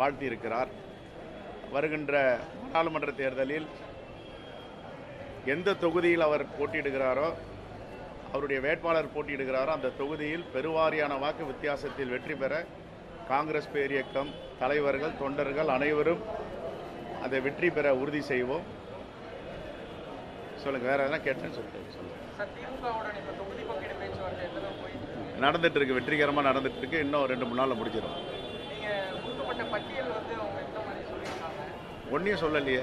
வாழ்த்தியிருக்கிறார். வருகின்ற நாடாளுமன்ற தேர்தலில் எந்த தொகுதியில் அவர் போட்டியிடுகிறாரோ அவருடைய வேட்பாளர் போட்டியிடுகிறாரோ அந்த தொகுதியில் பெருவாரியான வாக்கு வித்தியாசத்தில் வெற்றி பெற காங்கிரஸ் பேரியக்கம் தலைவர்கள் தொண்டர்கள் அனைவரும் அதை வெற்றி பெற உறுதி செய்வோம். சொல்லுங்க வேற எதனா கேட்டேன்னு சொல்லிட்டு சொல்லுங்க. நடந்துட்டு இருக்கு வெற்றிகரமாக நடந்துட்டு இருக்கு. இன்னும் ரெண்டு மூணு நாளில் முடிச்சிடும். ஒன்றையும் சொல்லலையே.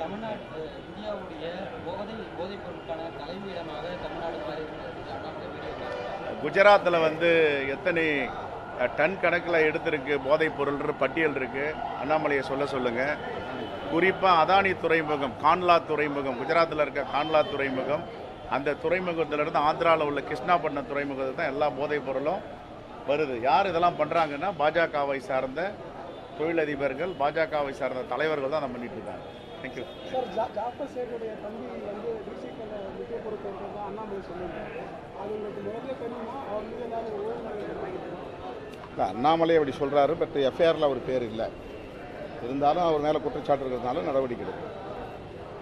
தமிழ்நாடு இந்தியாவுடைய போதை போதைப் பொருட்கான தலைமையிடமாக தமிழ்நாடு மாறி குஜராத்தில் வந்து எத்தனை டன் கணக்கில் எடுத்திருக்கு போதைப் பொருள்ன்ற பட்டியல் இருக்கு. அண்ணாமலையை சொல்ல சொல்லுங்க. குறிப்பாக அதானி துறைமுகம் கான்லா துறைமுகம் குஜராத்தில் இருக்க கான்லா துறைமுகம் அந்த துறைமுகத்திலிருந்து ஆந்திராவில் உள்ள கிருஷ்ணாபட்டினம் துறைமுகத்தில் தான் எல்லா போதைப் பொருளும் வருது. யார் இதெல்லாம் பண்ணுறாங்கன்னா பாஜகவை சார்ந்த தொழிலதிபர்கள் பாஜகவை சார்ந்த தலைவர்கள் தான் அதை பண்ணிட்டு இருக்காங்க. தேங்க்யூ அண்ணாமலை அப்படி சொல்கிறாரு பட் எஃப்ஐஆரில் அவர் பேர் இல்லை. இருந்தாலும் அவர் மேலே குற்றச்சாட்டு இருக்கிறதுனால நடவடிக்கை எடுக்கும்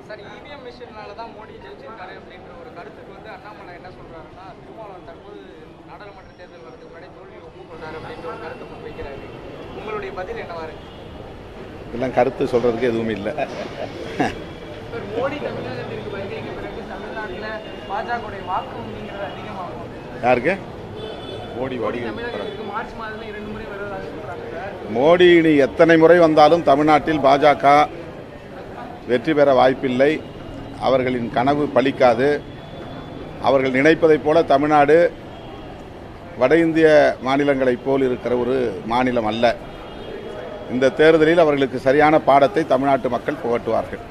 சார் இவிஎம் மிஷினால தான் மோடி ஜெயிச்சிருக்காரு அப்படின்ற ஒரு கருத்துக்கு வந்து அண்ணாமலை என்ன சொல்றாருன்னா திருமாவளவன் உங்களுடைய பதில் என்னவா இருக்கு? இதெல்லாம் கருத்து சொல்கிறதுக்கு எதுவுமே இல்லை. மோடி தமிழகத்திற்கு வருகைக்கு பிறகு தமிழ்நாட்டில் பாஜகவுடைய வாக்கு வங்கிங்கிறது அதிகமாகும். யாருக்கு? மோடி மார்ச் மாதத்துல இரண்டு முறை வருவதாக சொல்றாங்க மோடி இனி எத்தனை முறை வந்தாலும் தமிழ்நாட்டில் பாஜக வெற்றி பெற வாய்ப்பில்லை. அவர்களின் கனவு பலிக்காது. அவர்கள் நினைப்பதைப் போல தமிழ்நாடு வட இந்திய மாநிலங்களைப் போல் இருக்கிற ஒரு மாநிலம் அல்ல. இந்த தேர்தலில் அவர்களுக்கு சரியான பாடத்தை தமிழ்நாட்டு மக்கள் புகட்டுவார்கள்.